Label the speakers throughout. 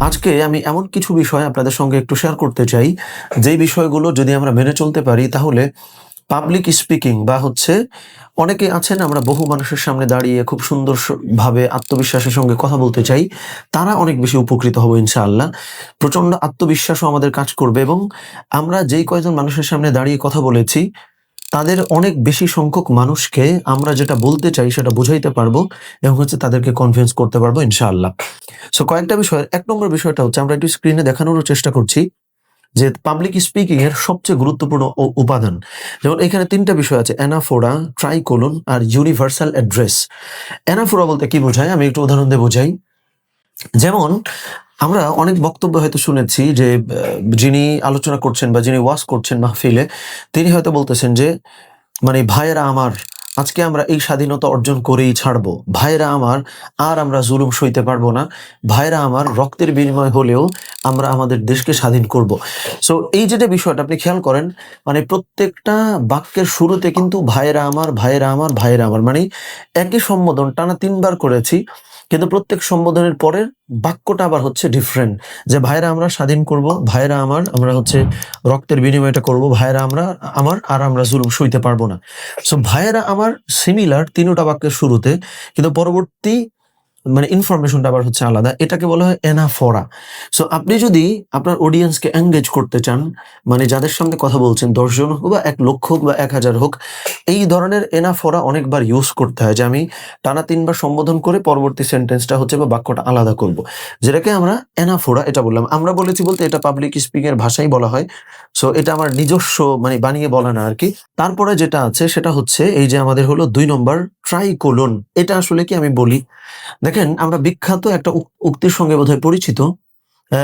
Speaker 1: আজকে আমি এমন কিছু বিষয় আপনাদের সঙ্গে একটু শেয়ার করতে চাই। যেই বিষয়গুলো যদি আমরা মেনে চলতে পারি, তাহলে পাবলিক স্পিকিং বা হচ্ছে অনেকে আছেন, আমরা বহু মানুষের সামনে দাঁড়িয়ে খুব সুন্দর ভাবে আত্মবিশ্বাসের সঙ্গে কথা বলতে চাই, তারা অনেক বেশি উপকৃত হব ইনশাআল্লাহ। প্রচণ্ড আত্মবিশ্বাসও আমাদের কাজ করবে এবং আমরা যেই কয়জন মানুষের সামনে দাঁড়িয়ে কথা বলেছি তাদের অনেক বেশি সংখ্যক মানুষকে আমরা যেটা বলতে চাই সেটা বুঝাইতে পারব এবং হচ্ছে তাদেরকে কনভিন্স করতে পারব, ইনশাআল্লাহ। সো কয়েকটা বিষয়, এক নম্বর বিষয়টা হচ্ছে, আমরা একটু স্ক্রিনে দেখানোর চেষ্টা করছি যে পাবলিক স্পিকিং এর সবচেয়ে গুরুত্বপূর্ণ উপাদান। যেমন এখানে তিনটা বিষয় আছে, অ্যানাফোরা ট্রাইকোলন আর ইউনিভার্সাল অ্যাড্রেস অ্যানাফোরা বলতে কি বোঝায়? আমি একটু উদাহরণ দিয়ে বোঝাই। যেমন আমরা অনেক বক্তব্য হয়তো শুনেছি যে যিনি আলোচনা করছেন বা যিনি ওয়াজ করছেন মাহফিলে, তিনি হয়তো বলতেছেন যে মানে ভাইয়েরা আমার, আজকে আমরা এই স্বাধীনতা অর্জন করেই ছাড়বো। ভাইয়েরা আমার, আর আমরা জুলুম সইতে পারব না। ভাইয়েরা আমার, রক্তের বিনিময় হলেও আমরা আমাদের দেশকে স্বাধীন করব। সো এই যেটা বিষয়টা আপনি খেয়াল করেন মানে প্রত্যেকটা বাক্যের শুরুতে কিন্তু ভাইয়েরা আমার ভাইয়েরা আমার ভাইয়েরা আমার মানে একই সম্বোধন টানা তিনবার করেছি। কিন্তু প্রত্যেক সম্বোধনের পরের বাক্যটা আবার হচ্ছে ডিফারেন্ট যে ভাইরা আমরা স্বাধীন করব, ভাইরা আমার, আমরা হচ্ছে রক্তের বিনিময়টা করব, ভাইরা আমরা, আমার আর আমরা জুলুম সইতে পারব না। সো ভাইয়েরা আমার সিমিলার তিনোটা বাক্যের শুরুতে, কিন্তু পরবর্তী মানে ইনফরমেশনটা আবার হচ্ছে আলাদা। এটাকে বলা হয় এনাফোরা সো আপনি যদি আপনার অডিয়েন্সকে এঙ্গেজ করতে চান মানে যাদের সামনে কথা বলছেন, দশজন হোক বা এক লক্ষ হোক বা এক হাজার হোক, এই ধরনের এনাফোরা অনেকবার ইউজ করতে হয় যে আমি টানা তিনবার সম্বোধন করে পরবর্তী সেন্টেন্সটা হচ্ছে বা বাক্যটা আলাদা করব। যেটাকে আমরা এনাফোরা এটা বললাম। আমরা বলেছি বলতে এটা পাবলিক স্পিকিং এর ভাষাই বলা হয়। সো এটা আমার নিজস্ব মানে বানিয়ে বলা না আর কি তারপরে যেটা আছে সেটা হচ্ছে এই যে আমাদের হলো দুই নম্বর ট্রাইকোলন। এটা আসলে কি আমি বলি? দেখেন, আমরা বিখ্যাত একটা উক্তির সঙ্গে বোধহয় পরিচিত।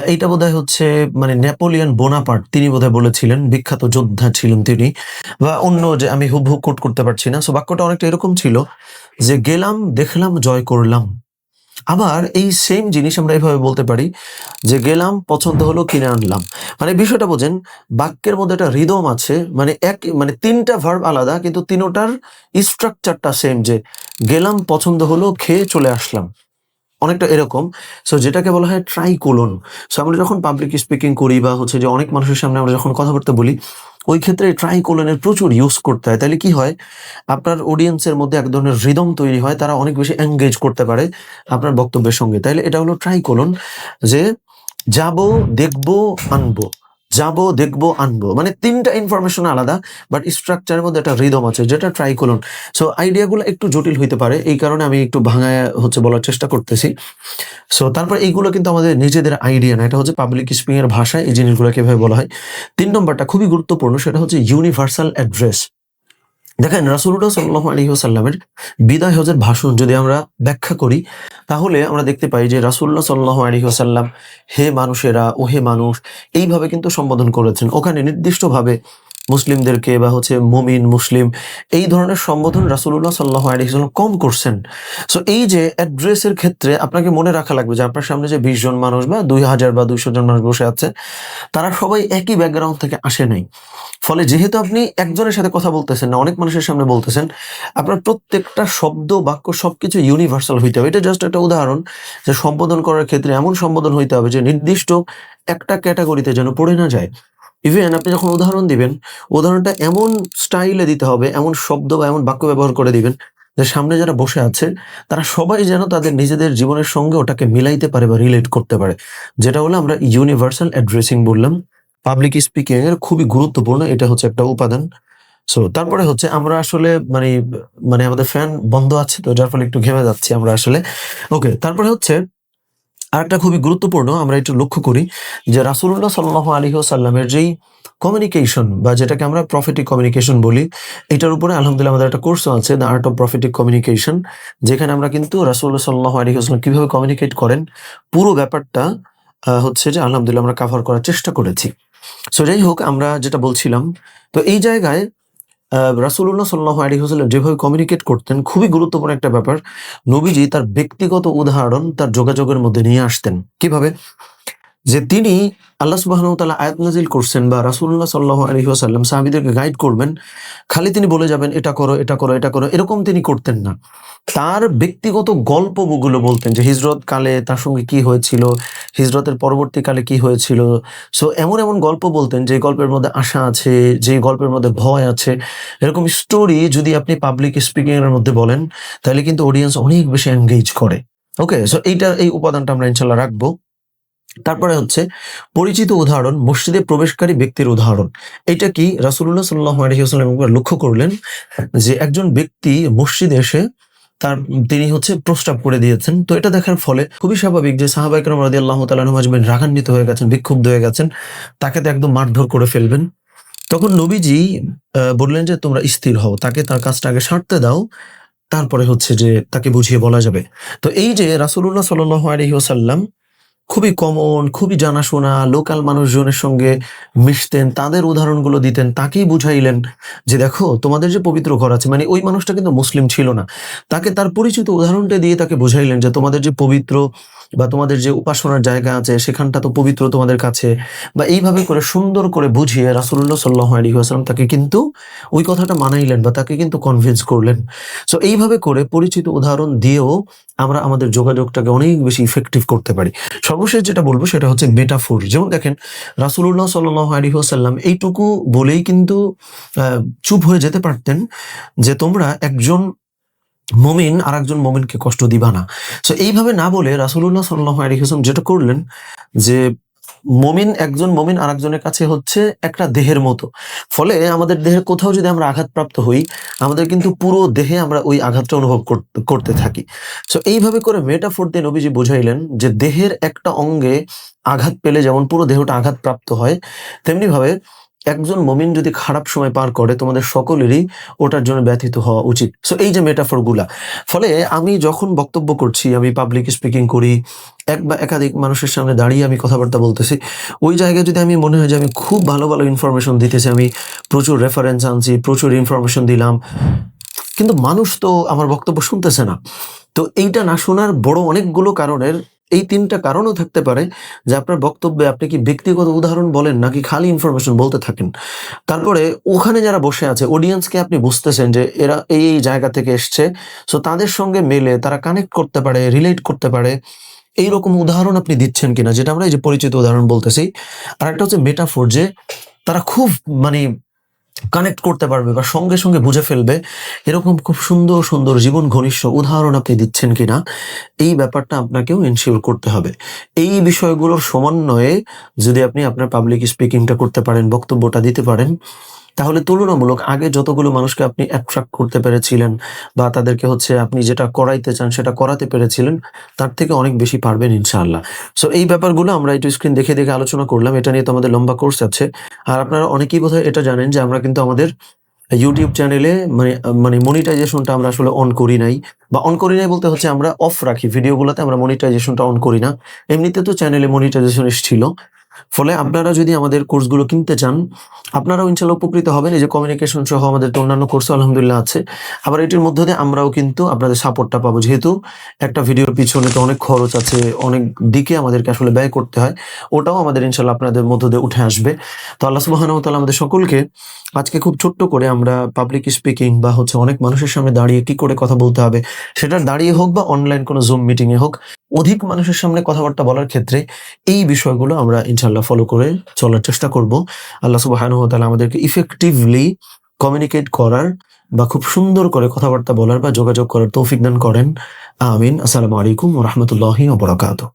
Speaker 1: এইটা বোধহয় হচ্ছে মানে নেপোলিয়ন বোনাপার্ট, তিনি বোধহয় বলেছিলেন, বিখ্যাত যোদ্ধা ছিলেন তিনি। বা অন্য যে, আমি হুবহু কোট করতে পারছি না, সো বাক্যটা অনেকটা এরকম ছিল যে, গেলাম, দেখলাম, জয় করলাম। আবার এই সেম জিনিস আমরা এভাবে বলতে পারি যে গেলাম, পছন্দ হলো, কিনে আনলাম। মানে বিষয়টা বোঝেন, বাক্যের মধ্যে একটা রিদম আছে মানে এক মানে তিনটা ভার্ব আলাদা, কিন্তু তিনোটার স্ট্রাকচারটা সেম যে গেলাম, পছন্দ হলো, খেয়ে চলে আসলাম। অনেকটা এরকম। সো যেটাকে বলা হয় ট্রাইকোলন সো আমরা যখন পাবলিক স্পিকিং করি বা হচ্ছে যে অনেক মানুষের সামনে আমরা যখন কথাবার্তা বলি, ওই ক্ষেত্রে ট্রাইকোলনের প্রচুর ইউজ করতে হয়। তাহলে কি হয়? আপনার অডিয়েন্সের মধ্যে এক ধরনের রিদম তৈরি হয়, তারা অনেক বেশি এঙ্গেজ করতে পারে আপনার বক্তব্যের সঙ্গে। তাইলে এটা হলো ট্রাইকোলন যে যাব, দেখব, আনব। যাব, দেখব, আনব। মানে তিনটা ইনফরমেশন আলাদা বাট স্ট্রাকচারের মধ্যে একটা রিদম আছে, যেটা ট্রাইকোলন সো আইডিয়াগুলো একটু জটিল হইতে পারে, এই কারণে আমি একটু ভাঙায়, হচ্ছে, বলার চেষ্টা করতেছি। সো তারপর এইগুলো কিন্তু আমাদের নিজেদের আইডিয়া না, এটা হচ্ছে পাবলিক স্পিং এর ভাষায় এই জিনিসগুলো কীভাবে বলা হয়। তিন নম্বরটা খুবই গুরুত্বপূর্ণ, সেটা হচ্ছে ইউনিভার্সাল অ্যাড্রেস দেখেন রাসুল্লাহ সাল্লাহ আলী সাল্লামের বিদায় হজের ভাষণ যদি আমরা ব্যাখ্যা করি, তাহলে আমরা দেখতে পাই যে রাসুল্লাহ সাল্লাহ আলী সাল্লাম হে মানুষেরা ও হে মানুষ, এইভাবে কিন্তু সম্বোধন করেছেন। ওখানে নির্দিষ্টভাবে মুসলিমদেরকে বা হচ্ছে মুমিন, মুসলিম এই ধরনের সম্বোধন রাসুল্লাহ সাল্লাহ আলী সাল্লাম কম করছেন। সো এই যে অ্যাড্রেসের ক্ষেত্রে আপনাকে মনে রাখা লাগবে যে আপনার সামনে যে বিশ জন মানুষ বা দুই হাজার বা দুইশো জন মানুষ বসে আছে, তারা সবাই একই ব্যাকগ্রাউন্ড থেকে আসে নাই। ফলে যেহেতু আপনি একজনের সাথে কথা বলতেছেন না, অনেক মানুষের সামনে বলতেছেন, আপনার প্রত্যেকটা শব্দ, বাক্য সবকিছু ইউনিভার্সাল হইতে হবে। এটা জাস্ট একটা উদাহরণ যে সম্বোধন করার ক্ষেত্রে এমন সম্বোধন হইতে হবে যে নির্দিষ্ট একটা ক্যাটাগরিতে যেন পড়ে না যায়। ইভেন আপনি যখন উদাহরণ দিবেন, উদাহরণটা এমন স্টাইলে দিতে হবে, এমন শব্দ বা এমন বাক্য ব্যবহার করে দিবেন যে সামনে যারা বসে আছে, তারা সবাই যেন তাদের নিজেদের জীবনের সঙ্গে ওটাকে মিলাইতে পারে বা রিলেট করতে পারে। যেটা হলো আমরা ইউনিভার্সাল অ্যাড্রেসিং বললাম। পাবলিক স্পিকিং এর খুবই গুরুত্বপূর্ণ, এটা হচ্ছে একটা উপাদান। সো তারপরে হচ্ছে আমরা আসলে মানে মানে আমাদের ফ্যান বন্ধ আছে, তো যার ফলে একটু ঘেমে যাচ্ছি আমরা আসলে। ওকে তারপরে হচ্ছে আরেকটা খুবই গুরুত্বপূর্ণ আমরা একটু লক্ষ্য করি যে রাসুল্লাহ সাল্লাহ আলী সাল্লামের যেই কমিউনিকেশন বা যেটাকে আমরা প্রফিটিক কমিউনিকেশন বলি, এটার উপরে আলহামদুলিল্লাহ আমাদের একটা কোর্সও আছে the art of prophetic communication যেখানে আমরা কিন্তু রাসুল্লাহ সাল্লাহ আলী সাল্লাম কীভাবে কমিউনিকেট করেন, পুরো ব্যাপারটা হচ্ছে যে আলহামদুলিল্লাহ আমরা কাভার করার চেষ্টা করেছি। সো যাই হোক, আমরা যেটা বলছিলাম, তো এই জায়গায় রাসুল্লাহ সাল্লাহ আলী হোসাল্লাম যেভাবে কমিউনিকেট করতেন, খুবই গুরুত্বপূর্ণ একটা ব্যাপার। নবীজি তার ব্যক্তিগত উদাহরণ তার যোগাযোগের মধ্যে নিয়ে আসতেন। কীভাবে? যে তিনি আল্লাহ সুবাহ তালা আয়াত নাজিল করছেন বা রাসুল্লাহ সাল্লাহ আলহি আসাল্লাম সাহাবিদেরকে গাইড করবেন, খালি তিনি বলে যাবেন, এটা করো এটা করো এটা করো। এরকম তিনি করতেন না। তার ব্যক্তিগত গল্পগুলো বলতেন যে হিজরত কালে তার সঙ্গে কি হয়েছিল, হিজরতের পরবর্তীকালে কি হয়েছিল। সো এমন এমন গল্প বলতেন যে গল্পের মধ্যে আশা আছে, যে গল্পের মধ্যে ভয় আছে। এরকম স্টোরি যদি আপনি পাবলিক স্পিকিং এর মধ্যে বলেন, তাহলে কিন্তু অডিয়েন্স অনেক বেশি এঙ্গেজ করে। ওকে সো এইটা, এই উপাদানটা আমরা ইনশাল্লাহ রাখব। তারপরে হচ্ছে পরিচিত উদাহরণ, মসজিদে প্রবেশকারী ব্যক্তির উদাহরণ। এটা কি রাসুল্লাহ সাল্লাহ লক্ষ্য করলেন যে একজন ব্যক্তি মসজিদে এসে তার, তিনি হচ্ছে প্রস্তাব করে দিয়েছেন। তো এটা দেখার ফলে খুবই স্বাভাবিক যে সাহাবাইকরম রাজি আল্লাহ তালাহমাজমেন রাগান্বিত হয়ে গেছেন, বিক্ষুব্ধ হয়ে গেছেন, তাকে তো একদম মারধর করে ফেলবেন। তখন নবীজি বললেন যে তোমরা স্থির হও, তাকে তার কাজটা আগে সারতে দাও, তারপরে হচ্ছে যে তাকে বুঝিয়ে বলা যাবে। তো এই যে রাসুল্লাহ সাল্লাহ খুবই কমন খুবই জানাশোনা লোকাল মানুষজনের সঙ্গে মিশতেন, তাদের উদাহরণগুলো দিতেন, তাকেই বুঝাইলেন যে দেখো, তোমাদের যে পবিত্র ঘর আছে মানে ওই মানুষটা কিন্তু মুসলিম ছিল না। তাকে তার পরিচিত উদাহরণটা দিয়ে তাকে বুঝাইলেন যে তোমাদের যে পবিত্র বা তোমাদের যে উপাসনার জায়গা আছে, সেখানটা তো পবিত্র তোমাদের কাছে। বা এইভাবে করে সুন্দর করে বুঝিয়ে রাসুল্লাহ সাল্লাহ আলী আসলাম তাকে কিন্তু ওই কথাটা মানাইলেন বা তাকে কিন্তু কনভিন্স করলেন। সো এইভাবে করে পরিচিত উদাহরণ দিয়েও আমরা আমাদের যোগাযোগটাকে অনেক বেশি ইফেক্টিভ করতে পারি। সর্বশেষ যেটা বলব সেটা হচ্ছে মেটাফোর যেমন দেখেন রাসুল্লাহ সাল্লাহ আলী আসাল্লাম এইটুকু বলেই কিন্তু চুপ হয়ে যেতে পারতেন যে তোমরা একজন মমিন আর একজন মমিনকে কষ্ট দিবা না। তো এইভাবে না বলে রাসুল্লাহ সাল্লাহ আলী যেটা করলেন, যে মমিন একজন মমিন আর একজনের কাছে হচ্ছে একটা দেহের মতো। ফলে আমাদের দেহের কোথাও যদি আমরা আঘাতপ্রাপ্ত হই, আমাদের কিন্তু পুরো দেহে আমরা ওই আঘাতটা অনুভব করতে- থাকি। তো এইভাবে করে মেটাফোর দিয়ে নবীজি বোঝাইলেন যে দেহের একটা অঙ্গে আঘাত পেলে যেমন পুরো দেহটা আঘাতপ্রাপ্ত হয় তেমনি ভাবে একজন মমিন যদি খারাপ সময় পার করে, তোমাদের সকলেরই ওটার জন্য ব্যথিত হওয়া উচিত। সো এই যে মেটাফোরগুলা ফলে আমি যখন বক্তব্য করছি, আমি পাবলিক স্পিকিং করি, এক বা একাধিক মানুষের সামনে দাঁড়িয়ে আমি কথাবার্তা বলতেছি, ওই জায়গায় যদি আমি মনে হয় যে আমি খুব ভালো ভালো ইনফরমেশন দিতেছি, আমি প্রচুর রেফারেন্স আনছি, প্রচুর ইনফরমেশন দিলাম, কিন্তু মানুষ তো আমার বক্তব্য শুনতেছে না। তো এইটা না শোনার বড় অনেকগুলো কারণের এই তিনটা কারণও থাকতে পারে যে আপনার বক্তব্যে আপনি কি ব্যক্তিগত উদাহরণ বলেন নাকি খালি ইনফরমেশন বলতে থাকেন? তারপরে ওখানে যারা বসে আছে অডিয়েন্সকে আপনি বুঝতেছেন যে এরা এই এই জায়গা থেকে এসছে সো তাদের সঙ্গে মেলে তারা কানেক্ট করতে পারে রিলেট করতে পারে। এইরকম উদাহরণ আপনি দিচ্ছেন কিনা, যেটা আমরা এই যে পরিচিত উদাহরণ বলতেছি আর একটা হচ্ছে মেটাফোর যে তারা খুব মানে কানেক্ট করতে পারবে বা সঙ্গে সঙ্গে বুঝে ফেলবে এরকম খুব সুন্দর সুন্দর জীবন ঘনিষ্ঠ উদাহরণ আপনি দিচ্ছেন কিনা, এই ব্যাপারটা আপনাকেও এনশিওর করতে হবে। এই বিষয়গুলোর সমন্বয়ে যদি আপনি আপনার পাবলিক স্পিকিংটা করতে পারেন, বক্তব্যটা দিতে পারেন তাহলে তুলনামূলক আগে যতগুলো মানুষকে আপনি অ্যাট্রাক্ট করতে পেরেছিলেন বা তাদেরকে হচ্ছে আপনি যেটা করাইতে চান সেটা করাতে পেরেছিলেন, তার থেকে অনেক বেশি পারবেন ইনশাআল্লাহ। সো এই ব্যাপারগুলো আমরা একটু স্ক্রিন দেখে দেখে আলোচনা করলাম, এটা নিয়ে তো আমাদের লম্বা কোর্স আছে। আর আপনারা অনেকেই বোধহয় এটা জানেন যে আমরা কিন্তু আমাদের ইউটিউব চ্যানেলে মানে মানে মনিটাইজেশনটা আমরা আসলে অন করি নাই বা অন করি নাই বলতে হচ্ছে আমরা অফ রাখি ভিডিওগুলোতে আমরা মনিটাইজেশনটা অন করি না। এমনিতে তো চ্যানেলে মনিটাইজেশন ছিল ফলে আপনারা যদি আমাদের কোর্সগুলো কিনতে চান, আপনারাও ইনশাল্লাহ উপকৃত হবেন। এই যে কমিউনিকেশন সহ আমাদের তো অন্যান্য কোর্স আলহামদুলিল্লাহ আছে। আবার এটির মধ্যে দিয়ে আমরাও কিন্তু আপনাদের সাপোর্টটা পাবো। যেহেতু একটা ভিডিওর পিছনে তো অনেক খরচ আছে, অনেক দিকে আমাদেরকে আসলে ব্যয় করতে হয়, ওটাও আমাদের ইনশাল্লাহ আপনাদের মধ্য দিয়ে উঠে আসবে। তো আল্লাহ সুবহানাহু ওয়া তাআলা আমাদের সকলকে আজকে খুব ছোট্ট করে আমরা পাবলিক স্পিকিং বা হচ্ছে অনেক মানুষের সামনে দাঁড়িয়ে কি করে কথা বলতে হবে, সেটা দাঁড়িয়ে হোক বা অনলাইন কোনো জুম মিটিং এ হোক অধিক মানুষের সামনে কথাবার্তা বলার ক্ষেত্রে এই বিষয়গুলো আমরা ইনশাল্লাহ ফলো করে চলার চেষ্টা করব। আল্লাহ সুবাহানু তালা আমাদেরকে ইফেক্টিভলি কমিউনিকেট করার বা খুব সুন্দর করে কথাবার্তা বলার বা যোগাযোগ করার তৌফিক দান করেন। আমিন। আসসালামু আলাইকুম রহমতুল্লাহ ওবরাকাতু